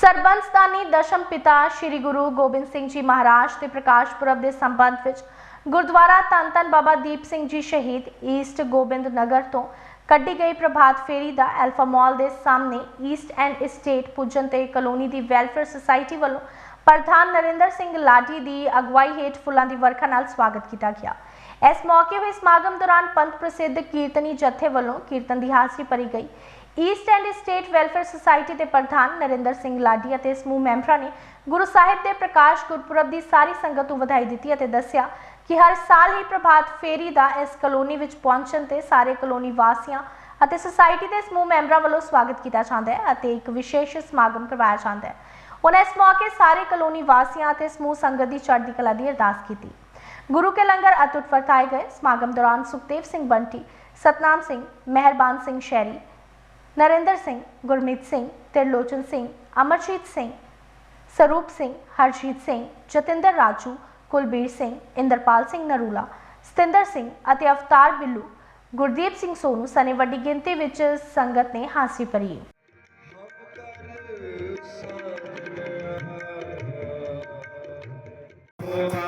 ਸਰਬੰਸਦਾਨੀ ਦਸ਼ਮ ਪਿਤਾ ਸ੍ਰੀ ਗੁਰੂ ਗੋਬਿੰਦ ਸਿੰਘ ਜੀ ਮਹਾਰਾਜ ਦੇ ਪ੍ਰਕਾਸ਼ ਪੁਰਬ ਦੇ ਸੰਬੰਧ ਵਿੱਚ ਗੁਰਦੁਆਰਾ ਧੰਨ ਧੰਨ ਬਾਬਾ ਦੀਪ ਸਿੰਘ ਜੀ ਸ਼ਹੀਦ ਈਸਟ ਗੋਬਿੰਦ ਨਗਰ ਤੋਂ ਕੱਢੀ ਗਈ ਪ੍ਰਭਾਤ ਫੇਰੀ ਦਾ ਐਲਫਾ ਮਾਲ ਦੇ ਸਾਹਮਣੇ ਈਸਟ ਐਂਡ ਇਸਟੇਟ ਪੁੱਜਣ ਤੇ ਕਲੋਨੀ ਦੀ ਵੈਲਫੇਅਰ ਸੁਸਾਇਟੀ ਵੱਲੋਂ ਪ੍ਰਧਾਨ ਨਰਿੰਦਰ ਸਿੰਘ ਲਾਡੀ ਦੀ ਅਗਵਾਈ ਹੇਠ ਫੁੱਲਾਂ ਦੀ ਵਰਖਾ ਨਾਲ ਸਵਾਗਤ ਕੀਤਾ ਗਿਆ। ਇਸ ਮੌਕੇ ਹੋਏ ਸਮਾਗਮ ਦੌਰਾਨ ਪੰਥ ਪ੍ਰਸਿੱਧ ਕੀਰਤਨੀ ਜਥੇ ਵੱਲੋਂ ਕੀਰਤਨ ਦੀ ਹਾਜ਼ਰੀ ਭਰੀ ਗਈ। East end state welfare society ਦੇ ਪ੍ਰਧਾਨ ਨਰਿੰਦਰ ਸਿੰਘ ਲਾਡੀ ਅਤੇ ਸਮੂਹ ਮੈਂਬਰਾਂ ਨੇ ਗੁਰੂ ਸਾਹਿਬ ਦੇ ਪ੍ਰਕਾਸ਼ ਗੁਰਪੁਰਬ ਦੀ ਸਾਰੀ ਸੰਗਤ ਨੂੰ ਵਧਾਈ ਦਿੱਤੀ ਅਤੇ ਦੱਸਿਆ ਕਿ ਹਰ ਸਾਲ ਹੀ ਪ੍ਰਭਾਤ ਫੇਰੀ ਦਾ ਇਸ ਕਲੋਨੀ ਵਿੱਚ ਪਹੁੰਚਣ ਤੇ ਸਾਰੇ ਕਲੋਨੀ ਵਾਸੀਆਂ ਅਤੇ ਸੁਸਾਇਟੀ ਦੇ ਸਮੂਹ ਮੈਂਬਰਾਂ ਵੱਲੋਂ ਸਵਾਗਤ ਕੀਤਾ ਜਾਂਦਾ ਹੈ ਅਤੇ ਇੱਕ ਵਿਸ਼ੇਸ਼ ਸਮਾਗਮ ਕਰਵਾਇਆ ਜਾਂਦਾ ਹੈ। ਉਹਨਾਂ ਇਸ ਮੌਕੇ ਸਾਰੇ ਕਲੋਨੀ ਵਾਸੀਆਂ ਅਤੇ ਸਮੂਹ ਸੰਗਤ ਦੀ ਚੜ੍ਹਦੀ ਕਲਾ ਦੀ ਅਰਦਾਸ ਕੀਤੀ। ਗੁਰੂ ਕੇ ਲੰਗਰ ਅਟੁੱਟ ਵਰਤਾਏ ਗਏ। ਸਮਾਗਮ ਦੌਰਾਨ ਸੁਖਦੇਵ ਸਿੰਘ ਬੰਟੀ, ਸਤਨਾਮ ਸਿੰਘ, ਮਹਿਰਬਾਨ ਸਿੰਘ ਸ਼ੈਰੀ ਨਰਿੰਦਰ ਸਿੰਘ, ਗੁਰਮੀਤ ਸਿੰਘ, ਤਿਰਲੋਚਨ ਸਿੰਘ, ਅਮਰਜੀਤ ਸਿੰਘ, ਸਰੂਪ ਸਿੰਘ, ਹਰਜੀਤ ਸਿੰਘ, ਜਤਿੰਦਰ ਰਾਜੂ, ਕੁਲਬੀਰ ਸਿੰਘ, ਇੰਦਰਪਾਲ ਸਿੰਘ ਨਰੂਲਾ, ਸਤਿੰਦਰ ਸਿੰਘ ਅਤੇ ਅਵਤਾਰ ਬਿੱਲੂ। ਗੁਰਦੀਪ ਸਿੰਘ ਸੋਨੂ ਸਨੇ ਵੱਡੀ ਗਿਣਤੀ ਵਿੱਚ ਸੰਗਤ ਨੇ ਹਾਸੀ ਭਰੀ। ਗੋਬਿੰਦ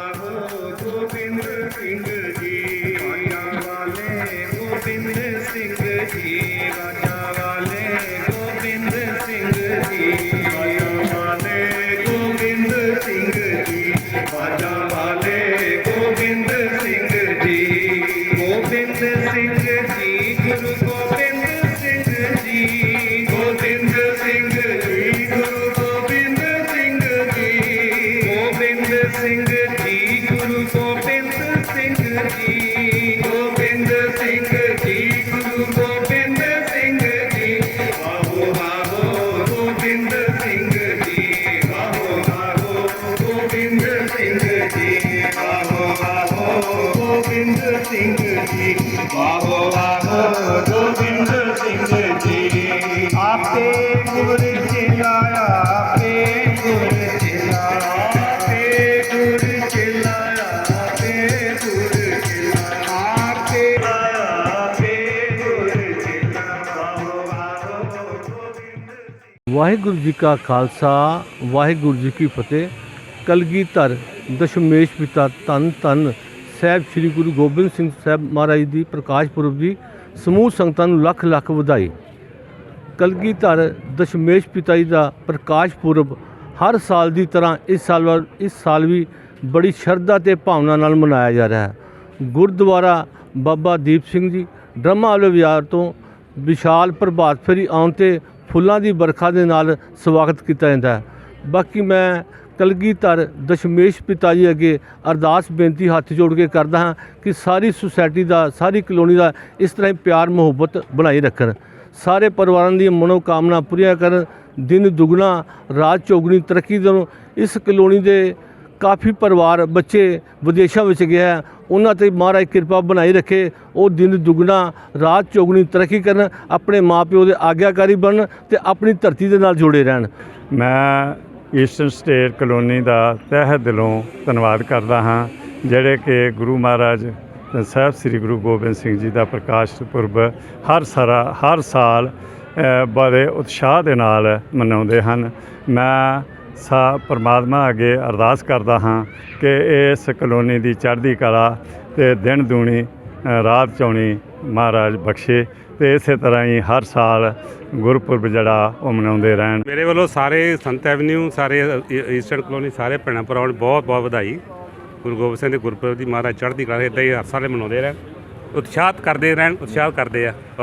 ਸਿੰਘ ਜੀ ਗੁਰੂ ਗੋਬਿੰਦ ਗੋਬਿੰਦ ਸਿੰਘ ਜੀ ਆਹੋ ਆਹੋ ਗੋਬਿੰਦ ਸਿੰਘ ਜੀ ਆਪੇ ਗੁਰ ਚਿਲਾਇਆ ਆਪੇ ਗੁਰ ਚਿਲਾਇਆ ਆਪੇ ਗੁਰ ਚਿਲਾਇਆ ਆਪੇ ਗੁਰ ਚਿਲਾਇਆ ਆਪੇ ਆਪੇ ਗੁਰ ਚਿਲਾਇਆ ਆਹੋ ਆਹੋ ਗੋਬਿੰਦ ਵਾਹਿਗੁਰੂ ਜੀ ਕਾ ਖਾਲਸਾ ਵਾਹਿਗੁਰੂ ਜੀ ਕੀ ਫਤਿਹ ਕਲਗੀਧਰ ਦਸ਼ਮੇਸ਼ ਪਿਤਾ ਧੰਨ ਧੰਨ ਸਾਹਿਬ ਸ੍ਰੀ ਗੁਰੂ ਗੋਬਿੰਦ ਸਿੰਘ ਸਾਹਿਬ ਮਹਾਰਾਜ ਦੀ ਪ੍ਰਕਾਸ਼ ਪੁਰਬ ਦੀ ਸਮੂਹ ਸੰਗਤਾਂ ਨੂੰ ਲੱਖ ਲੱਖ ਵਧਾਈ। ਕਲਗੀਧਰ ਦਸ਼ਮੇਸ਼ ਪਿਤਾ ਜੀ ਦਾ ਪ੍ਰਕਾਸ਼ ਪੁਰਬ ਹਰ ਸਾਲ ਦੀ ਤਰ੍ਹਾਂ ਇਸ ਸਾਲ ਇਸ ਸਾਲ ਵੀ ਬੜੀ ਸ਼ਰਧਾ ਤੇ ਭਾਵਨਾ ਨਾਲ ਮਨਾਇਆ ਜਾ ਰਿਹਾ ਹੈ। ਗੁਰਦੁਆਰਾ ਬਾਬਾ ਦੀਪ ਸਿੰਘ ਜੀ, ਡਰਮਾ ਵਾਲੇ ਬਾਜ਼ਾਰ ਤੋਂ ਵਿਸ਼ਾਲ ਪ੍ਰਭਾਤ ਫੇਰੀ ਆਉਣ ਤੇ ਫੁੱਲਾਂ ਦੀ ਵਰਖਾ ਦੇ ਨਾਲ ਸਵਾਗਤ ਕੀਤਾ ਜਾਂਦਾ ਹੈ। ਬਾਕੀ ਮੈਂ ਕਲਗੀਧਰ ਦਸ਼ਮੇਸ਼ ਪਿਤਾ ਜੀ ਅੱਗੇ ਅਰਦਾਸ ਬੇਨਤੀ ਹੱਥ ਜੋੜ ਕੇ ਕਰਦਾ ਹਾਂ ਕਿ ਸਾਰੀ ਸੁਸਾਇਟੀ ਦਾ ਸਾਰੀ ਕਲੋਨੀ ਦਾ ਇਸ ਤਰ੍ਹਾਂ ਹੀ ਪਿਆਰ ਮੁਹੱਬਤ ਬਣਾਈ ਰੱਖਣ। ਸਾਰੇ ਪਰਿਵਾਰਾਂ ਦੀਆਂ ਮਨੋਕਾਮਨਾ ਪੂਰੀਆਂ ਕਰਨ। ਦਿਨ ਦੁਗਣਾ ਰਾਤ ਚੌਗਣੀ ਤਰੱਕੀ ਦੇਣ ਇਸ ਕਲੋਨੀ ਦੇ ਕਾਫੀ ਪਰਿਵਾਰ ਬੱਚੇ ਵਿਦੇਸ਼ਾਂ ਵਿੱਚ ਗਿਆ ਹੈ, ਉਹਨਾਂ ਤੇ ਮਹਾਰਾਜ ਕਿਰਪਾ ਬਣਾਈ ਰੱਖੇ। ਉਹ ਦਿਨ ਦੁਗਣਾ ਰਾਤ ਚੌਗਣੀ ਤਰੱਕੀ ਕਰਨ। ਆਪਣੇ ਮਾਪਿਓ ਦੇ ਆਗਿਆਕਾਰੀ ਬਣਨ ਤੇ ਆਪਣੀ ਧਰਤੀ ਦੇ ਨਾਲ ਜੁੜੇ ਰਹਿਣ। ਮੈਂ ਈਸਟਰਨ ਸਟੇਟ ਕਲੋਨੀ ਦਾ ਤਹਿ ਦਿਲੋਂ ਧੰਨਵਾਦ ਕਰਦਾ ਹਾਂ, ਜਿਹੜੇ ਕਿ ਗੁਰੂ ਮਹਾਰਾਜ ਸਾਹਿਬ ਸ੍ਰੀ ਗੁਰੂ ਗੋਬਿੰਦ ਸਿੰਘ ਜੀ ਦਾ ਪ੍ਰਕਾਸ਼ ਪੁਰਬ ਹਰ ਸਾਰਾ, ਹਰ ਸਾਲ ਬੜੇ ਉਤਸ਼ਾਹ ਦੇ ਨਾਲ ਮਨਾਉਂਦੇ ਹਨ। ਮੈਂ ਸਾ, ਪਰਮਾਤਮਾ ਅੱਗੇ ਅਰਦਾਸ ਕਰਦਾ ਹਾਂ ਕਿ ਇਸ ਕਲੋਨੀ ਦੀ ਚੜ੍ਹਦੀ ਕਲਾ ਤੇ ਦਿਨ ਦੂਣੀ ਰਾਤ ਚੌਣੀ ਮਹਾਰਾਜ ਬਖਸ਼ੇ ਤੇ ਇਸੇ ਤਰ੍ਹਾਂ ਹੀ ਹਰ ਸਾਲ ਗੁਰਪੁਰਬ ਜਿਹੜਾ ਉਹ ਮਨਾਉਂਦੇ ਰਹਿਣ। ਮੇਰੇ ਵੱਲੋਂ ਸਾਰੇ ਸੰਤ ਐਵਨਿਊ, ਸਾਰੇ ਈਸਟਰਨ ਕਲੋਨੀ, ਸਾਰੇ ਭੈਣਾਂ ਭਰਾਵਾਂ ਨੂੰ ਬਹੁਤ ਬਹੁਤ ਵਧਾਈ। ਗੁਰੂ ਗੋਬਿੰਦ ਸਿੰਘ ਦੇ ਗੁਰਪੁਰਬ ਦੀ ਮਹਾਰਾਜ ਚੜ੍ਹਦੀ ਕਲਾ ਇਦਾਂ ਹੀ ਹਰ ਸਾਲ ਮਨਾਉਂਦੇ ਰਹਿਣ। ਉਤਸ਼ਾਹਤ ਕਰਦੇ ਰਹਿਣ, ਉਤਸ਼ਾਹ ਕਰਦੇ ਆ।